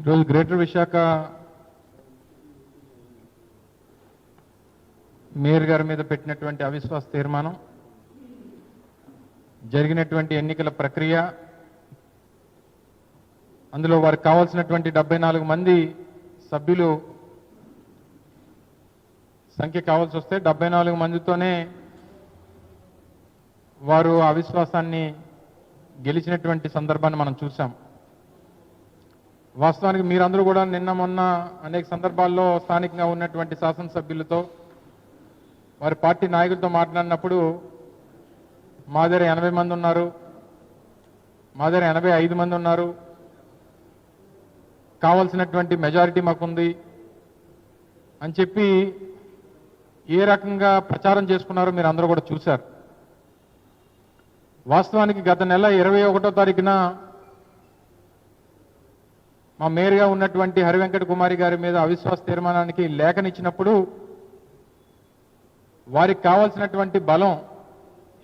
ఈరోజు greater Visakha mayor గారి మీద పెట్టినటువంటి అవిశ్వాస తీర్మానం జరిగినటువంటి ఎన్నికల ప్రక్రియ అందులో వారికి కావాల్సినటువంటి డెబ్బై నాలుగు మంది సభ్యులు సంఖ్య కావాల్సి వస్తే డెబ్బై నాలుగు మందితోనే వారు అవిశ్వాసాన్ని గెలిచినటువంటి సందర్భాన్ని మనం చూసాం వాస్తవానికి మీరందరూ కూడా నిన్న మొన్న అనేక సందర్భాల్లో స్థానికంగా ఉన్నటువంటి శాసనసభ్యులతో వారి పార్టీ నాయకులతో మాట్లాడినప్పుడు మా దగ్గర ఎనభై మంది ఉన్నారు మా దగ్గర ఎనభై ఐదు మంది ఉన్నారు. కావాల్సినటువంటి మెజారిటీ మాకుంది అని చెప్పి ఏ రకంగా ప్రచారం చేసుకున్నారో మీరు అందరూ కూడా చూశారు. వాస్తవానికి గత నెల ఇరవై ఒకటో తారీఖున మా మేయర్గా ఉన్నటువంటి హరివెంకట కుమారి గారి మీద అవిశ్వాస తీర్మానానికి లేఖనిచ్చినప్పుడు వారికి కావాల్సినటువంటి బలం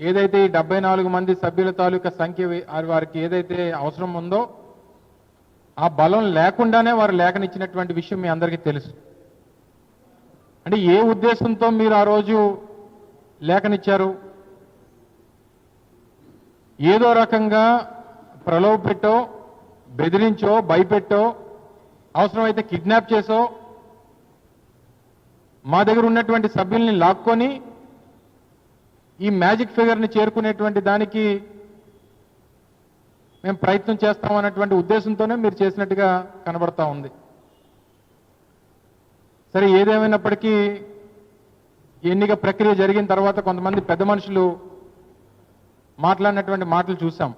ఏదైతే ఈ డెబ్బై నాలుగు మంది సభ్యుల తాలూకా సంఖ్య వారికి ఏదైతే అవసరం ఉందో ఆ బలం లేకుండానే వారు లేఖనిచ్చినటువంటి విషయం మీ అందరికీ తెలుసు. అంటే ఏ ఉద్దేశంతో మీరు ఆ రోజు లేఖనిచ్చారు? ఏదో రకంగా ప్రలోభ పెట్టో బెదిరించో భయపెట్టో అవసరమైతే కిడ్నాప్ చేసో మా దగ్గర ఉన్నటువంటి సభ్యుల్ని లాక్కొని ఈ మ్యాజిక్ ఫిగర్ని చేరుకునేటువంటి దానికి మేము ప్రయత్నం చేస్తాం అన్నటువంటి ఉద్దేశంతోనే మీరు చేసినట్టుగా కనబడతా ఉంది. సరే ఏదేమైనప్పటికీ ఎన్నిక ప్రక్రియ జరిగిన తర్వాత కొంతమంది పెద్ద మనుషులు మాట్లాడినటువంటి మాటలు చూసాం.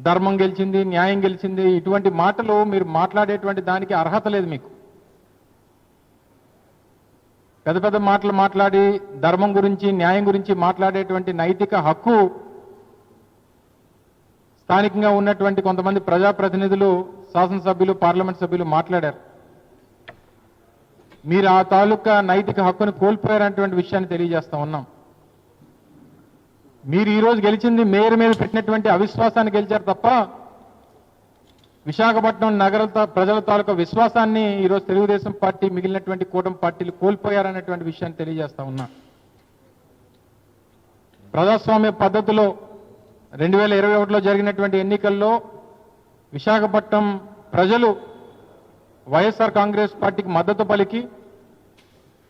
ధర్మం గెలిచింది న్యాయం గెలిచింది ఇటువంటి మాటలు మీరు మాట్లాడేటువంటి దానికి అర్హత లేదు మీకు. పెద్ద పెద్ద మాటలు మాట్లాడి ధర్మం గురించి న్యాయం గురించి మాట్లాడేటువంటి నైతిక హక్కు స్థానికంగా ఉన్నటువంటి కొంతమంది ప్రజాప్రతినిధులు శాసనసభ్యులు పార్లమెంట్ సభ్యులు మాట్లాడారు. మీరు ఆ తాలూకా నైతిక హక్కును కోల్పోయారనేటువంటి విషయాన్ని తెలియజేస్తా ఉన్నాం. మీరు ఈరోజు గెలిచింది మేయర్ మీద పెట్టినటువంటి అవిశ్వాసాన్ని గెలిచారు తప్ప విశాఖపట్నం నగర ప్రజల తాలూకా విశ్వాసాన్ని ఈరోజు తెలుగుదేశం పార్టీ మిగిలినటువంటి కూటమి పార్టీలు కోల్పోయారనేటువంటి విషయాన్ని తెలియజేస్తా ఉన్నా. ప్రజాస్వామ్య పద్ధతిలో రెండు వేల ఇరవై ఒకటిలో జరిగినటువంటి ఎన్నికల్లో విశాఖపట్నం ప్రజలు వైఎస్ఆర్ కాంగ్రెస్ పార్టీకి మద్దతు పలికి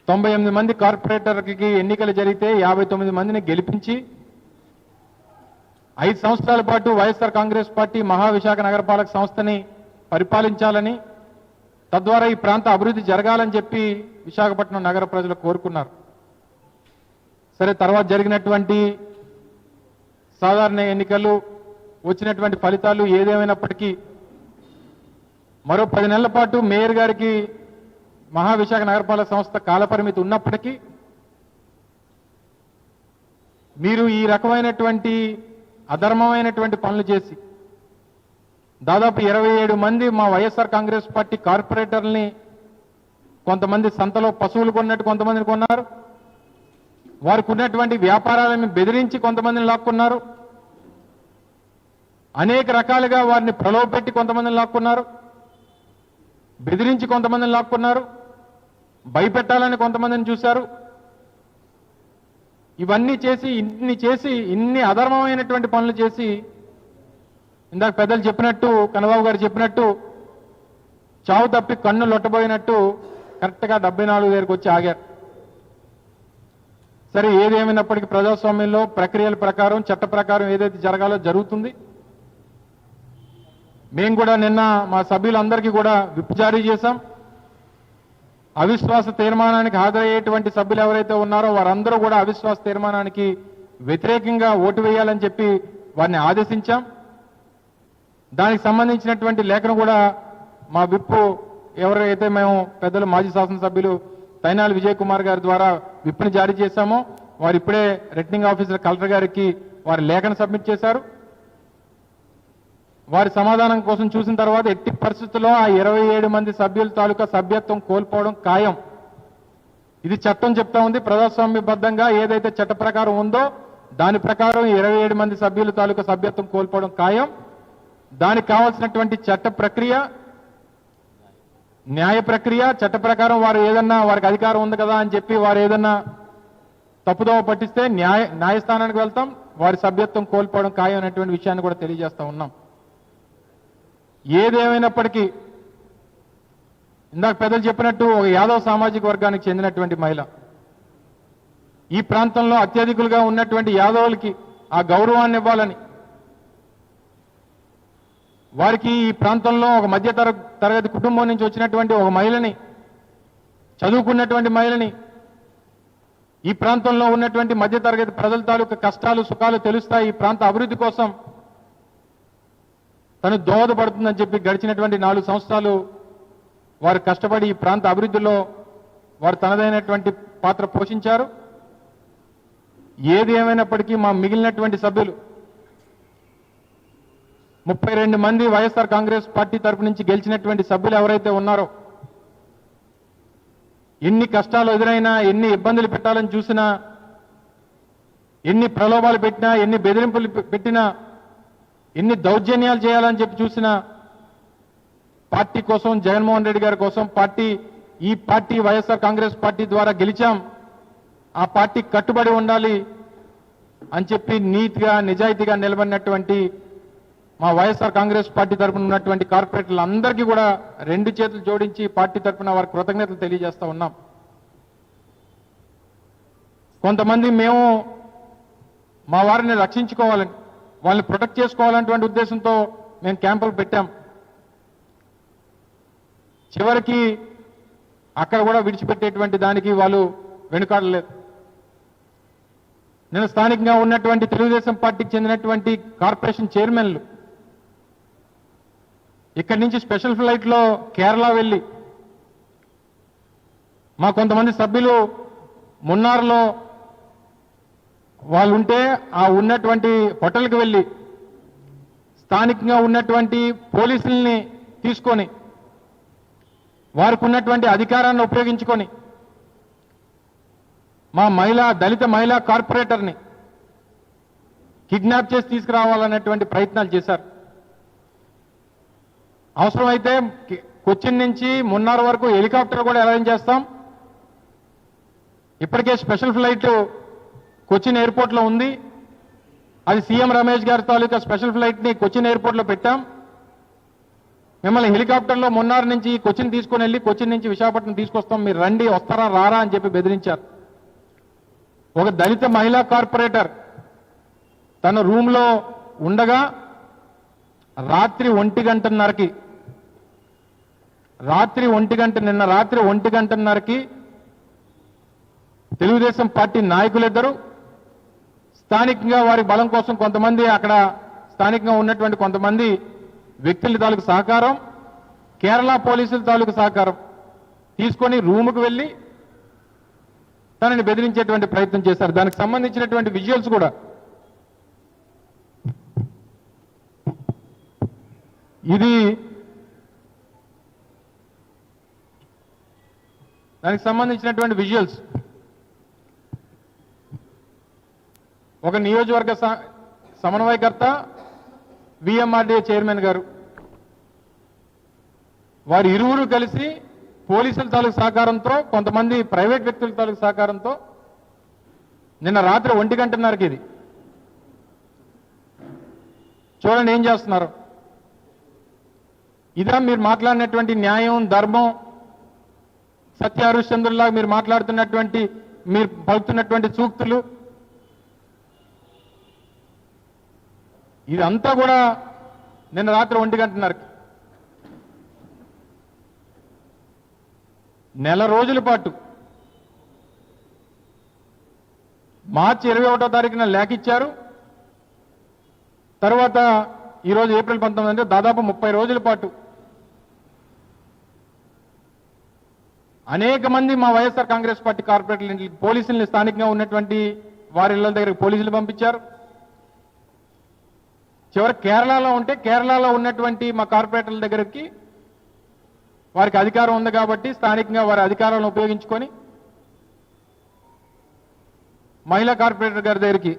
తొంభై ఎనిమిది మంది కార్పొరేటర్కి ఎన్నికలు జరిగితే యాభై తొమ్మిది మందిని గెలిపించి ఐదు సంవత్సరాల పాటు వైఎస్ఆర్ కాంగ్రెస్ పార్టీ మహావిశాఖ నగరపాలక సంస్థని పరిపాలించాలని తద్వారా ఈ ప్రాంత అభివృద్ధి జరగాలని చెప్పి విశాఖపట్నం నగర ప్రజలు కోరుకున్నారు. సరే తర్వాత జరిగినటువంటి సాధారణ ఎన్నికలు వచ్చినటువంటి ఫలితాలు ఏదేమైనప్పటికీ మరో పది నెలల పాటు మేయర్ గారికి మహావిశాఖ నగరపాలక సంస్థ కాలపరిమితి ఉన్నప్పటికీ మీరు ఈ రకమైనటువంటి అధర్మమైనటువంటి పనులు చేసి దాదాపు ఇరవై ఏడు మంది మా వైఎస్ఆర్ కాంగ్రెస్ పార్టీ కార్పొరేటర్ని కొంతమంది సంతలో పశువులు కొన్నట్టు కొంతమందిని కొన్నారు. వారికి ఉన్నటువంటి వ్యాపారాలను బెదిరించి కొంతమందిని లాక్కున్నారు. అనేక రకాలుగా వారిని ప్రలోభపెట్టి కొంతమందిని లాక్కున్నారు. బెదిరించి కొంతమందిని లాక్కున్నారు. భయపెట్టాలని కొంతమందిని చూశారు. ఇవన్నీ చేసి ఇన్ని చేసి ఇన్ని అధర్మమైనటువంటి పనులు చేసి ఇందాక పెద్దలు చెప్పినట్టు కన్నబాబు గారు చెప్పినట్టు చావు తప్పి కన్ను లొట్టబోయినట్టు కరెక్ట్గా డెబ్బై నాలుగు దగ్గరికి వచ్చి ఆగారు. సరే ఏదేమైనప్పటికీ ప్రజాస్వామ్యంలో ప్రక్రియల ప్రకారం చట్ట ప్రకారం ఏదైతే జరగాలో జరుగుతుంది. మేము కూడా నిన్న మా సభ్యులందరికీ కూడా విప్ జారీ చేశాం. అవిశ్వాస తీర్మానానికి హాజరయ్యేటువంటి సభ్యులు ఎవరైతే ఉన్నారో వారందరూ కూడా అవిశ్వాస తీర్మానానికి వ్యతిరేకంగా ఓటు వేయాలని చెప్పి వారిని ఆదేశించాం. దానికి సంబంధించినటువంటి లేఖను కూడా మా విప్పు ఎవరైతే మేము పెద్దలు మాజీ శాసనసభ్యులు తైనాలి విజయ్ కుమార్ గారి ద్వారా విప్పుని జారీ చేశామో వారు ఇప్పుడే రిటర్నింగ్ ఆఫీసర్ కలెక్టర్ గారికి వారి లేఖను సబ్మిట్ చేశారు. వారి సమాధానం కోసం చూసిన తర్వాత ఎట్టి పరిస్థితుల్లో ఆ ఇరవై ఏడు మంది సభ్యుల తాలూకా సభ్యత్వం కోల్పోవడం ఖాయం. ఇది చట్టం చెప్తా ఉంది. ప్రజాస్వామ్యబద్ధంగా ఏదైతే చట్ట ప్రకారం ఉందో దాని ప్రకారం ఇరవై ఏడు మంది సభ్యుల తాలూకా సభ్యత్వం కోల్పోవడం ఖాయం. దానికి కావాల్సినటువంటి చట్ట ప్రక్రియ న్యాయ ప్రక్రియ చట్ట ప్రకారం వారు ఏదన్నా వారికి అధికారం ఉంది కదా అని చెప్పి వారు ఏదన్నా తప్పుదోవ పట్టిస్తే న్యాయ న్యాయస్థానానికి వెళ్తాం. వారి సభ్యత్వం కోల్పోవడం ఖాయం అనేటువంటి విషయాన్ని కూడా తెలియజేస్తా ఉన్నాం. ఏదేమైనప్పటికీ ఇందాక పెద్దలు చెప్పినట్టు ఒక యాదవ్ సామాజిక వర్గానికి చెందినటువంటి మహిళ. ఈ ప్రాంతంలో అత్యధికులుగా ఉన్నటువంటి యాదవులకి ఆ గౌరవాన్ని ఇవ్వాలని. వారికి ఈ ప్రాంతంలో ఒక మధ్య తరగతి కుటుంబం నుంచి వచ్చినటువంటి ఒక మహిళని చదువుకున్నటువంటి మహిళని ఈ ప్రాంతంలో ఉన్నటువంటి మధ్య తరగతి ప్రజల తాలూకు కష్టాలు సుఖాలు తెలుస్తాయి ఈ ప్రాంత అభివృద్ధి కోసం. తను దోహదపడుతుందని చెప్పి గడిచినటువంటి నాలుగు సంవత్సరాలు వారు కష్టపడి ఈ ప్రాంత అభివృద్ధిలో వారు తనదైనటువంటి పాత్ర పోషించారు. ఏది ఏమైనప్పటికీ మా మిగిలినటువంటి సభ్యులు ముప్పై రెండు మంది వైఎస్ఆర్ కాంగ్రెస్ పార్టీ తరపు నుంచి గెలిచినటువంటి సభ్యులు ఎవరైతే ఉన్నారో ఎన్ని కష్టాలు ఎదురైనా ఎన్ని ఇబ్బందులు పెట్టాలని చూసినా ఎన్ని ప్రలోభాలు పెట్టినా ఎన్ని బెదిరింపులు పె- పెట్టినా ఎన్ని దౌర్జన్యాలు చేయాలని చెప్పి చూసినా పార్టీ కోసం జగన్మోహన్ రెడ్డి గారి కోసం పార్టీ ఈ పార్టీ వైఎస్ఆర్ కాంగ్రెస్ పార్టీ ద్వారా గెలిచాం. ఆ పార్టీ కట్టుబడి ఉండాలి అని చెప్పి నీతిగా నిజాయితీగా నిలబడినటువంటి మా వైఎస్ఆర్ కాంగ్రెస్ పార్టీ తరపున ఉన్నటువంటి కార్పొరేటర్లందరికీ కూడా రెండు చేతులు జోడించి పార్టీ తరపున వారి కృతజ్ఞతలు తెలియజేస్తూ ఉన్నాం. కొంతమంది మేము మా వారిని రక్షించుకోవాలని వాళ్ళని ప్రొటెక్ట్ చేసుకోవాలన్నటువంటి ఉద్దేశంతో మేము క్యాంపులు పెట్టాం. చివరికి అక్కడ కూడా విడిచిపెట్టేటువంటి దానికి వాళ్ళు వెనుకాడలేదు. నేను స్థానికంగా ఉన్నటువంటి తెలుగుదేశం పార్టీకి చెందినటువంటి కార్పొరేషన్ చైర్మన్లు. ఇక్కడి నుంచి స్పెషల్ ఫ్లైట్లో కేరళ వెళ్ళి మా కొంతమంది సభ్యులు మున్నార్లో వాళ్ళు ఉంటే ఆ ఉన్నటువంటి హోటల్కి వెళ్ళి స్థానికంగా ఉన్నటువంటి పోలీసుల్ని తీసుకొని వారికి ఉన్నటువంటి అధికారాన్ని ఉపయోగించుకొని మా మహిళా దళిత మహిళా కార్పొరేటర్ని కిడ్నాప్ చేసి తీసుకురావాలనేటువంటి ప్రయత్నాలు చేశారు. అవసరమైతే కొచ్చిన్ నుంచి మున్నార్ వరకు హెలికాప్టర్ కూడా అరేంజ్ చేస్తాం. ఇప్పటికే స్పెషల్ ఫ్లైట్ కొచ్చిన్ ఎయిర్పోర్ట్లో ఉంది. అది సీఎం రమేష్ గారి తాలూకా స్పెషల్ ఫ్లైట్ని కొచ్చిన్ ఎయిర్పోర్ట్లో పెట్టాం. మిమ్మల్ని హెలికాప్టర్లో మున్నార్ నుంచి కొచ్చిన్ తీసుకుని వెళ్ళి కొచ్చిన్ నుంచి విశాఖపట్నం తీసుకొస్తాం. మీరు రండి వస్తారా రారా అని చెప్పి బెదిరించారు. ఒక దళిత మహిళా కార్పొరేటర్ తన రూమ్లో ఉండగా రాత్రి ఒంటి గంటన్నరకి రాత్రి ఒంటి గంట నిన్న రాత్రి ఒంటి గంటన్నరకి తెలుగుదేశం పార్టీ నాయకులిద్దరూ స్థానికంగా వారి బలం కోసం కొంతమంది అక్కడ స్థానికంగా ఉన్నటువంటి కొంతమంది వ్యక్తుల తాలూకు సహకారం కేరళ పోలీసుల తాలూకు సహకారం తీసుకొని రూముకు వెళ్ళి తనని బెదిరించేటువంటి ప్రయత్నం చేశారు. దానికి సంబంధించినటువంటి విజువల్స్ కూడా ఇది దానికి సంబంధించినటువంటి విజువల్స్. ఒక నియోజకవర్గ సమన్వయకర్త విఎంఆర్డీఏ చైర్మన్ గారు. వారు ఇరువురు కలిసి పోలీసుల తాలూకు సహకారంతో కొంతమంది ప్రైవేట్ వ్యక్తుల తాలూకు సహకారంతో నిన్న రాత్రి ఒంటి గంటన్నరకి ఇది. చూడండి ఏం చేస్తున్నారు. ఇదా మీరు మాట్లాడినటువంటి న్యాయం ధర్మం సత్య హరిశ్చంద్రులాగా మీరు మాట్లాడుతున్నటువంటి మీరు పలుకుతున్నటువంటి సూక్తులు ఇదంతా కూడా నిన్న రాత్రి ఒంటి గంటన్నరకి. నెల రోజుల పాటు మార్చి ఇరవై ఒకటో తారీఖున లేఖ ఇచ్చారు. తర్వాత ఈరోజు ఏప్రిల్ పంతొమ్మిది అంటే దాదాపు ముప్పై రోజుల పాటు అనేక మంది మా వైఎస్ఆర్ కాంగ్రెస్ పార్టీ కార్పొరేట్ పోలీసుల్ని స్థానికంగా ఉన్నటువంటి వారి ఇళ్ళ దగ్గరికి పోలీసులు పంపించారు. చివరి కేరళలో ఉంటే కేరళలో ఉన్నటువంటి మా కార్పొరేటర్ల దగ్గరికి వారికి అధికారం ఉంది కాబట్టి స్థానికంగా వారి అధికారాలను ఉపయోగించుకొని మహిళా కార్పొరేటర్ గారి దగ్గరికి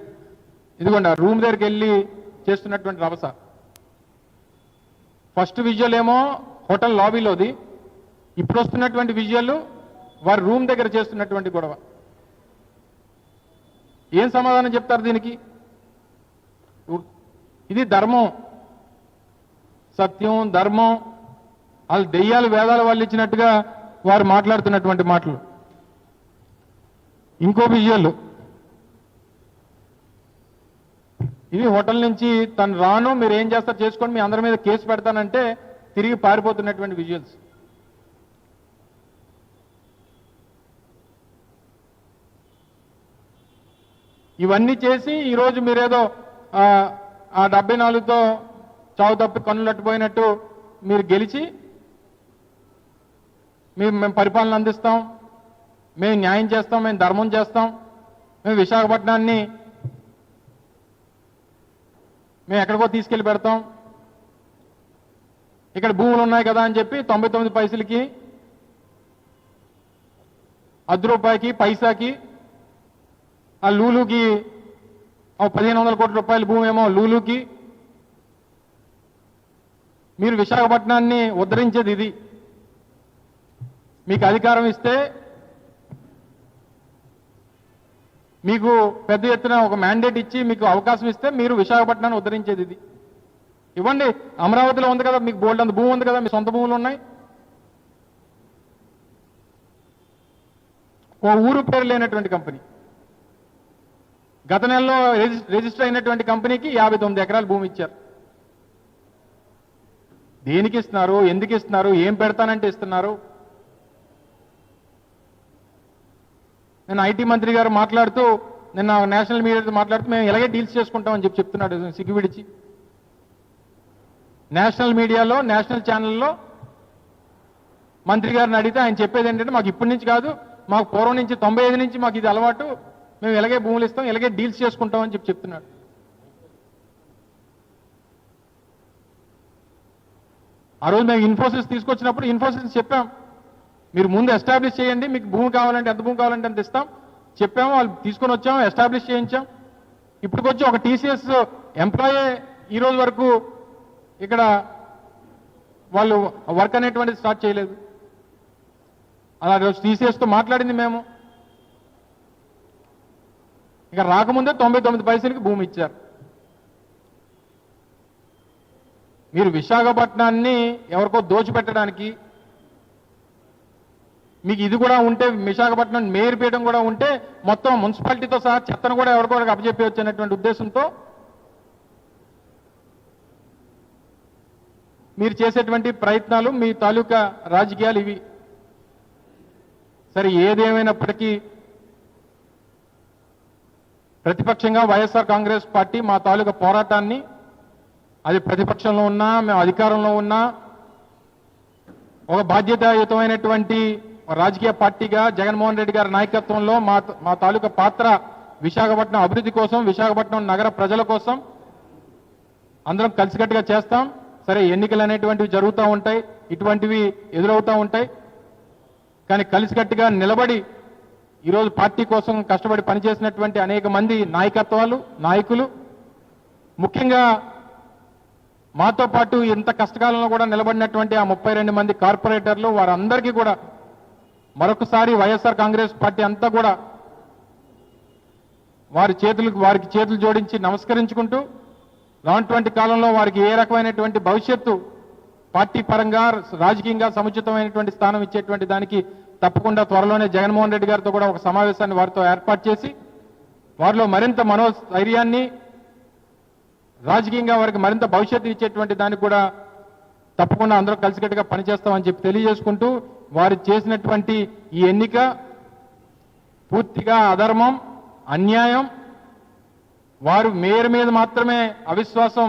ఇదిగోండి ఆ రూమ్ దగ్గరికి వెళ్ళి చేస్తున్నటువంటి రవస ఫస్ట్ విజువల్ ఏమో హోటల్ లాబీలోది. ఇప్పుడు వస్తున్నటువంటి విజువల్ వారి రూమ్ దగ్గర చేస్తున్నటువంటి గొడవ. ఏం సమాధానం చెప్తారు దీనికి? ఇది ధర్మం. సత్యం ధర్మం వాళ్ళు దెయ్యాలు వేదాలు వాళ్ళు ఇచ్చినట్టుగా వారు మాట్లాడుతున్నటువంటి మాటలు. ఇంకో విజువల్ ఇది హోటల్ నుంచి తను రాను మీరు ఏం చేస్తారు చేసుకోండి మీ అందరి మీద కేసు పెడతానంటే తిరిగి పారిపోతున్నటువంటి విజువల్స్. ఇవన్నీ చేసి ఈరోజు మీరేదో ఆ, డెబ్బై నాలుగుతో చావు తప్పి కన్నులట్టుపోయినట్టు మీరు గెలిచి మేము మేము పరిపాలన అందిస్తాం మేము న్యాయం చేస్తాం మేము ధర్మం చేస్తాం మేము విశాఖపట్నాన్ని మేము ఎక్కడికో తీసుకెళ్ళి పెడతాం. ఇక్కడ భూములు ఉన్నాయి కదా అని చెప్పి తొంభై తొమ్మిది పైసలకి అర్ధ రూపాయికి పైసాకి ఆ లూలుకి పదిహేను వందల కోట్ల రూపాయల భూమి ఏమో లూలుకి. మీరు విశాఖపట్నాన్ని ఉద్ధరించేది ఇది. మీకు అధికారం ఇస్తే మీకు పెద్ద ఎత్తున ఒక మ్యాండేట్ ఇచ్చి మీకు అవకాశం ఇస్తే మీరు విశాఖపట్నాన్ని ఉద్ధరించేది ఇది. ఇవ్వండి అమరావతిలో ఉంది కదా మీకు బోల్డ్ అంత భూమి ఉంది కదా మీ సొంత భూములు ఉన్నాయి. ఓ ఊరు పేరు లేనటువంటి కంపెనీ గత నెలలో రిజిస్టర్ అయినటువంటి కంపెనీకి యాభై తొమ్మిది ఎకరాల భూమి ఇచ్చారు. దేనికి ఇస్తున్నారు ఎందుకు ఇస్తున్నారు ఏం పెడతానంటే ఇస్తున్నారు? నేను ఐటీ మంత్రి గారు మాట్లాడుతూ నిన్న నేషనల్ మీడియాతో మాట్లాడుతూ మేము ఇలాగే డీల్స్ చేసుకుంటామని చెప్పి చెప్తున్నాడు సిగ్గు విడిచి. నేషనల్ మీడియాలో నేషనల్ ఛానల్లో మంత్రి గారిని అడిగితే ఆయన చెప్పేది ఏంటంటే మాకు ఇప్పటి నుంచి కాదు మాకు పూర్వం నుంచి తొంభై ఐదు నుంచి మాకు ఇది అలవాటు. మేము ఇలాగే భూములు ఇస్తాం ఇలాగే డీల్స్ చేసుకుంటామని చెప్పి చెప్తున్నాడు. ఆ రోజు మేము ఇన్ఫోసిస్ తీసుకొచ్చినప్పుడు ఇన్ఫోసిస్ చెప్పాం మీరు ముందు ఎస్టాబ్లిష్ చేయండి మీకు భూమి కావాలంటే ఎంత భూమి కావాలంటే అంత ఇస్తాం. చెప్పాము వాళ్ళు తీసుకొని వచ్చాము ఎస్టాబ్లిష్ చేయించాం. ఇప్పటికొచ్చి ఒక టీసీఎస్ ఎంప్లాయే ఈ రోజు వరకు ఇక్కడ వాళ్ళు వర్క్ అనేటువంటిది స్టార్ట్ చేయలేదు. అలా టీసీఎస్తో మాట్లాడింది మేము. ఇక రాకముందే తొంభై తొమ్మిది పైసలకి భూమి ఇచ్చారు. మీరు విశాఖపట్నాన్ని ఎవరికో దోచిపెట్టడానికి మీకు ఇది కూడా ఉంటే విశాఖపట్నం మేయర్ పీయడం కూడా ఉంటే మొత్తం మున్సిపాలిటీతో సహా చెత్తను కూడా ఎవరికో ఒకరికి అనేటువంటి ఉద్దేశంతో మీరు చేసేటువంటి ప్రయత్నాలు మీ తాలూకా రాజకీయాలు ఇవి. సరే ఏదేమైనప్పటికీ ప్రతిపక్షంగా వైఎస్ఆర్ కాంగ్రెస్ పార్టీ మా తాలూకా పోరాటాన్ని అది ప్రతిపక్షంలో ఉన్నా మేము అధికారంలో ఉన్నా ఒక బాధ్యతాయుతమైనటువంటి రాజకీయ పార్టీగా జగన్మోహన్ రెడ్డి గారి నాయకత్వంలో మా మా తాలూకా పాత్ర విశాఖపట్నం అభివృద్ధి కోసం విశాఖపట్నం నగర ప్రజల కోసం అందరం కలిసికట్టుగా చేస్తాం. సరే ఎన్నికలు అనేటువంటివి జరుగుతూ ఉంటాయి ఇటువంటివి ఎదురవుతూ ఉంటాయి. కానీ కలిసికట్టుగా నిలబడి ఈరోజు పార్టీ కోసం కష్టపడి పనిచేసినటువంటి అనేక మంది నాయకత్వాలు నాయకులు ముఖ్యంగా మాతో పాటు ఇంత కష్టకాలంలో కూడా నిలబడినటువంటి ఆ ముప్పై రెండు మంది కార్పొరేటర్లు వారందరికీ కూడా మరొకసారి వైఎస్ఆర్ కాంగ్రెస్ పార్టీ అంతా కూడా వారి చేతులకు వారికి చేతులు జోడించి నమస్కరించుకుంటూ రానటువంటి కాలంలో వారికి ఏ రకమైనటువంటి భవిష్యత్తు పార్టీ పరంగా రాజకీయంగా సముచితమైనటువంటి స్థానం ఇచ్చేటువంటి దానికి తప్పకుండా త్వరలోనే జగన్మోహన్ రెడ్డి గారితో కూడా ఒక సమావేశాన్ని వారితో ఏర్పాటు చేసి వారిలో మరింత మనోస్థైర్యాన్ని రాజకీయంగా వారికి మరింత భవిష్యత్తు ఇచ్చేటువంటి దానికి కూడా తప్పకుండా అందరూ కలిసికట్టుగా పనిచేస్తామని చెప్పి తెలియజేసుకుంటూ వారు చేసినటువంటి ఈ ఎన్నిక పూర్తిగా అధర్మం అన్యాయం వారు మేయర్ మీద మాత్రమే అవిశ్వాసం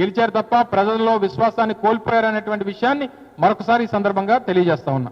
గెలిచారు తప్ప ప్రజల్లో విశ్వాసాన్ని కోల్పోయారనేటువంటి విషయాన్ని మరొకసారి ఈ సందర్భంగా తెలియజేస్తా ఉన్నా.